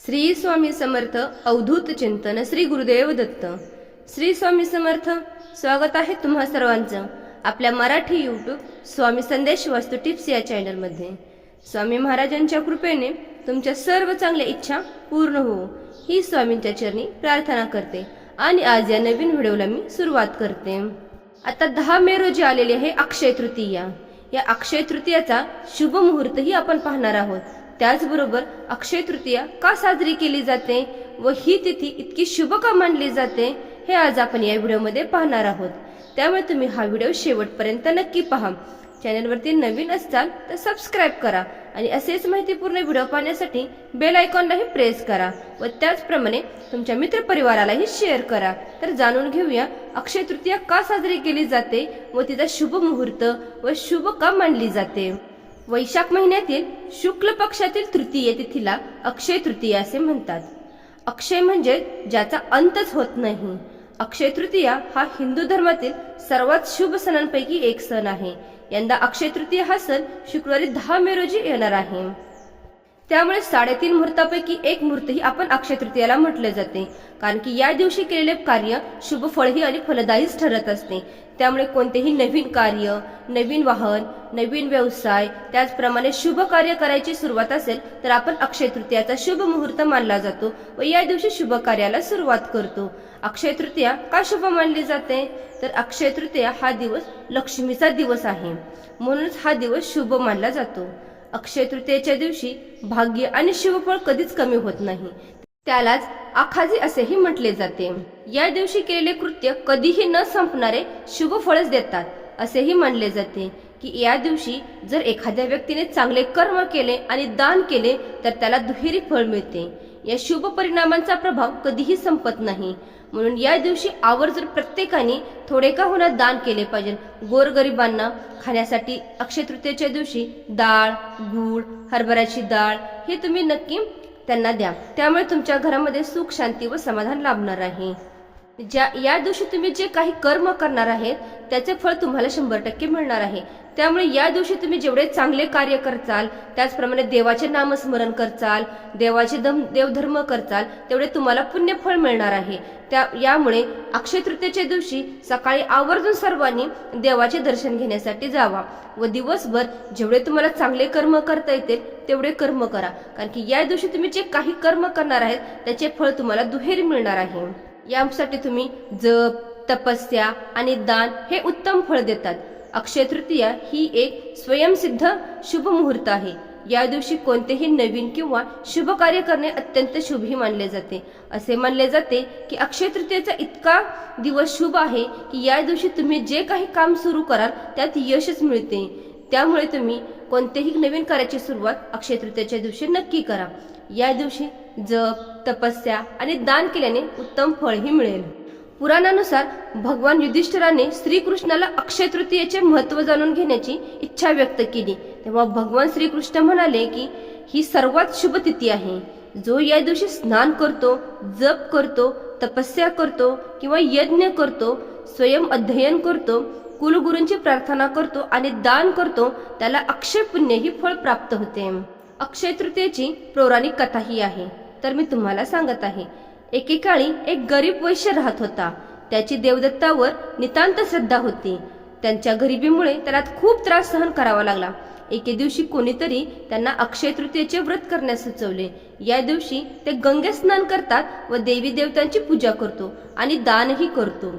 श्री स्वामी समर्थ अवधूत चिंतन श्री गुरुदेव दत्त. श्री स्वामी समर्थ स्वागत आहे तुम्हा सर्वांचं आपल्या मराठी यूट्यूब स्वामी संदेश वास्तू टिप्स या चॅनलमध्ये स्वामी महाराजांच्या कृपेने तुमच्या सर्व चांगल्या इच्छा पूर्ण हो. ही स्वामींच्या चरणी प्रार्थना करते आणि आज या नवीन व्हिडिओला मी सुरुवात करते. आता दहा मे रोजी आलेली आहे अक्षय तृतीया. या अक्षय तृतीयाचा शुभ मुहूर्तही आपण पाहणार आहोत. त्याचबरोबर अक्षय तृतीया का साजरी केली जाते व ही तिथी इतकी शुभ का मानली जाते हे आज आपण या व्हिडिओमध्ये पाहणार आहोत. त्यामुळे तुम्ही हा व्हिडिओ शेवटपर्यंत नक्की पहा. चॅनलवरती नवीन असाल तर सबस्क्राईब करा आणि असेच माहितीपूर्ण व्हिडिओ पाहण्यासाठी बेल आयकॉनलाही प्रेस करा व त्याचप्रमाणे तुमच्या मित्रपरिवारालाही शेअर करा. तर जाणून घेऊया अक्षय तृतीया का साजरी केली जाते व तिचा शुभ मुहूर्त व शुभ का मानली जाते. वैशाख महिन्यातील शुक्ल पक्षातील तृतीय तिथीला अक्षय तृतीया असे म्हणतात. अक्षय म्हणजे ज्याचा अंतच होत नाही. अक्षय तृतीया हा हिंदू धर्मातील सर्वात शुभ सणांपैकी एक सण आहे. यंदा अक्षय तृतीया हा सण शुक्रवारी दहा मे रोजी येणार आहे. त्यामुळे साडेतीन मुहूर्तापैकी एक मुहूर्तही आपण अक्षय तृतीयाला म्हटले जाते. कारण की या दिवशी केलेले कार्य शुभ फळही आणि फलदायीच ठरत असते. त्यामुळे कोणतेही नवीन कार्य नवीन वाहन नवीन व्यवसाय त्याचप्रमाणे शुभ कार्य करायची सुरुवात असेल तर आपण अक्षय तृतीयाचा शुभ मुहूर्त मानला जातो व या दिवशी शुभ कार्याला सुरुवात करतो. अक्षय तृतीया का शुभ मानली जाते? तर अक्षय तृतीया हा दिवस लक्ष्मीचा दिवस आहे. म्हणूनच हा दिवस शुभ मानला जातो. अक्षय तृतीयेच्या दिवशी भाग्य आणि शुभफळ कधीच कमी होत नाही. त्यालाच आखाजी असेही म्हटले जाते. या दिवशी केलेले कृत्य कधीही न संपणारे शुभफळच देतात असेही मानले जाते की या दिवशी जर एखाद्या व्यक्तीने चांगले कर्म केले आणि दान केले तर त्याला दुहेरी फळ मिळते. या शुभ परिणामांचा प्रभाव कधीही संपत नाही. म्हणून या दिवशी आवर्जून प्रत्येकाने थोडे का होणार दान केले पाहिजे. गोरगरिबांना खाण्यासाठी अक्षय तृतीयेच्या दिवशी डाळ गूळ हरभऱ्याची डाळ हे तुम्ही नक्की त्यांना द्या. त्यामुळे तुमच्या घरामध्ये सुख शांती व समाधान लाभणार आहे. ज्या या दिवशी तुम्ही जे काही कर्म करणार आहेत त्याचे फळ तुम्हाला शंभर टक्के मिळणार आहे. त्यामुळे या दिवशी तुम्ही जेवढे चांगले कार्य करचाल त्याचप्रमाणे देवाचे नामस्मरण करचाल देवाचे दम देवधर्म करचाल तेवढे तुम्हाला पुण्यफळ मिळणार आहे. त्या यामुळे अक्षय तृतीयेच्या दिवशी सकाळी आवर्जून सर्वांनी देवाचे दर्शन घेण्यासाठी जावा व दिवसभर जेवढे तुम्हाला चांगले कर्म करता येतील तेवढे कर्म करा. कारण की या दिवशी तुम्ही जे काही कर्म करणार आहेत त्याचे फळ तुम्हाला दुहेरी मिळणार आहे. यासाठी तुम्ही जप तपस्या आणि दान हे उत्तम फळ देतात. अक्षय तृतीया ही एक स्वयंसिद्ध शुभ मुहूर्त आहे. या दिवशी कोणतेही नवीन किंवा शुभ कार्य करणे अत्यंत शुभही मानले जाते. असे मानले जाते की अक्षय तृतीयेचा इतका दिवस शुभ आहे की या दिवशी तुम्ही जे काही काम सुरू कराल त्यात यशच मिळते. त्यामुळे तुम्ही कोणतेही नवीन कार्याची सुरुवात अक्षय तृतीयेच्या दिवशी नक्की करा. या दिवशी जप तपस्या आणि दान केल्याने उत्तम फळही मिळेल. पुराणानुसार भगवान युधिष्ठिराने श्रीकृष्णाला अक्षय तृतीयेचे महत्त्व जाणून घेण्याची इच्छा व्यक्त केली. तेव्हा भगवान श्रीकृष्ण म्हणाले की ही सर्वात शुभ तिथी आहे. जो या दिवशी स्नान करतो जप करतो तपस्या करतो किंवा यज्ञ करतो स्वयं अध्ययन करतो कुलगुरूंची प्रार्थना करतो आणि दान करतो त्याला अक्षय पुण्य ही फळ प्राप्त होते. अक्षय तृतीयेची पौराणिक कथाही आहे. तर मी तुम्हाला सांगत आहे एकेकाळी एक गरीब वैश्य राहत होता. त्याची देवदत्तावर नितांत श्रद्धा होती. त्यांच्या गरिबीमुळे त्याला खूप त्रास सहन करावा लागला. एके दिवशी कोणीतरी त्यांना अक्षय तृतीयेचे व्रत करण्यास सुचवले. या दिवशी ते गंगे स्नान करतात व देवी देवतांची पूजा करतो आणि दानही करतो.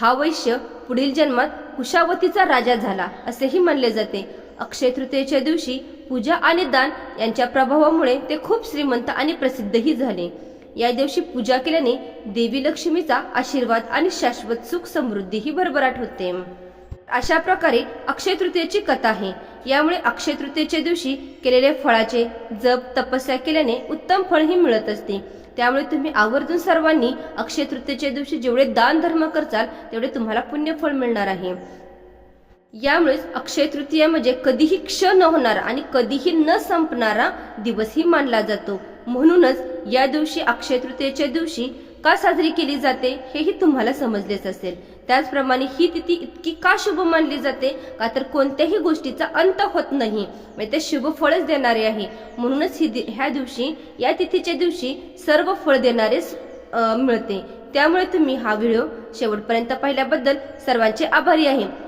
हा वैश्य पुढील जन्मात कुशावतीचा राजा झाला असेही मानले जाते. अक्षय तृतीयेच्या दिवशी पूजा आणि दान यांच्या प्रभावामुळे ते खूप श्रीमंत आणि प्रसिद्धही झाले. या दिवशी पूजा केल्याने देवी लक्ष्मीचा आशीर्वाद आणि शाश्वत सुख समृद्धीही भरभराट होते. अशा प्रकारे अक्षय तृतीयेची कथा आहे. यामुळे अक्षय तृतीयेच्या दिवशी केलेले फळाचे जप तपस्या केल्याने उत्तम फळही मिळत असते. त्यामुळे तुम्ही आवर्जून सर्वांनी अक्षय तृतीयेच्या दिवशी जेवढे दान धर्म करचाल तेवढे तुम्हाला पुण्यफळ मिळणार आहे. यामुळेच अक्षय तृतीया म्हणजे कधीही क्ष न होणारा आणि कधीही न संपणारा दिवसही मानला जातो. म्हणूनच या दिवशी अक्षय तृतीयेच्या दिवशी का साजरी केली जाते हेही तुम्हाला समजलेच असेल. त्याचप्रमाणे ही तिथी इतकी का शुभ मानली जाते का तर कोणत्याही गोष्टीचा अंत होत नाही म्हणजे ते शुभ फळच देणारे आहे. म्हणूनच ही दि- ह्या दिवशी या तिथीच्या दिवशी सर्व फळ देणारे मिळते. त्यामुळे तुम्ही हा व्हिडिओ शेवटपर्यंत पाहिल्याबद्दल सर्वांचे आभारी आहे.